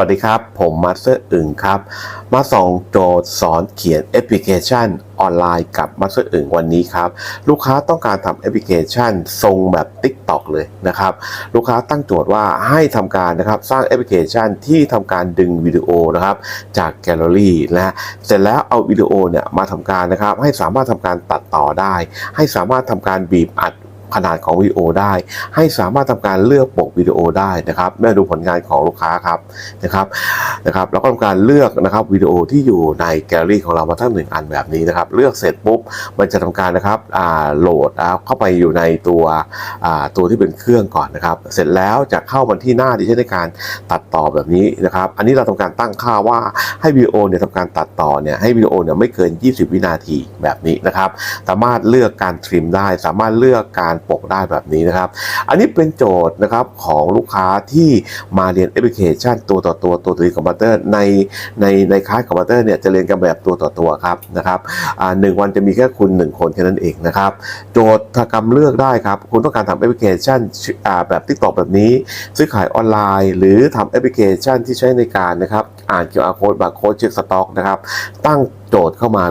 สวัสดีครับ ผมมาสเตอร์อึ่งครับ มาส่องโจทย์สอนเขียนแอปพลิเคชันออนไลน์กับมาสเตอร์อึ่งวันนี้ครับ ลูกค้าต้องการทำแอปพลิเคชันทรงแบบ TikTok เลยนะครับ ลูกค้าตั้งโจทย์ว่าให้ทำการนะครับสร้างแอปพลิเคชันที่ทำการดึงวิดีโอนะครับจากแกลเลอรี่นะฮะเสร็จแล้วเอาวิดีโอเนี่ยมาทำการนะครับให้สามารถทำการตัดต่อได้ ให้สามารถทำการบีบอัด ขนาดของวิดีโอได้ ให้สามารถทำการเลือกปกวิดีโอได้นะครับเมื่อดูผลงานของลูกค้าครับนะครับนะครับแล้วก็ทำการเลือกนะครับวิดีโอที่อยู่ในแกลเลอรี่ของเรามาทั้งหนึ่งอันแบบนี้นะครับ เลือกเสร็จปุ๊บมันจะทำการนะครับอ่าโหลดเข้าไปอยู่ในตัวอ่าตัวที่เป็นเครื่องก่อนนะครับ เสร็จแล้วจะเข้ามาที่หน้าที่ใช้ในการตัดต่อแบบนี้นะครับ อันนี้เราทำการตั้งค่าว่าให้วิดีโอเนี่ยทำการตัดต่อเนี่ยให้วิดีโอเนี่ยไม่เกิน 20 วินาทีแบบนี้นะครับ สามารถเลือกการทริมได้ สามารถเลือกการปกได้แบบนี้นะครับ อันนี้เป็นโจทย์นะครับของลูกค้าที่มาเรียนแอปพลิเคชันตัวต่อตัวตัวต่อคอมพิวเตอร์ในในในคลาสคอมพิวเตอร์เนี่ยจะเรียนกันแบบตัวต่อตัวครับนะครับอ่าหนึ่งวันจะมีแค่คุณหนึ่งคนแค่นั้นเองนะครับ โจทย์ถ้ากำเลือกได้ครับ คุณต้องการทำแอปพลิเคชันอ่าแบบ TikTok แบบนี้ ซื้อขายออนไลน์ หรือทำแอปพลิเคชันที่ใช้ในการนะครับ อ่าน QR code บาร์โค้ดเช็คสต็อกนะครับ ตั้งโจทย์เข้ามา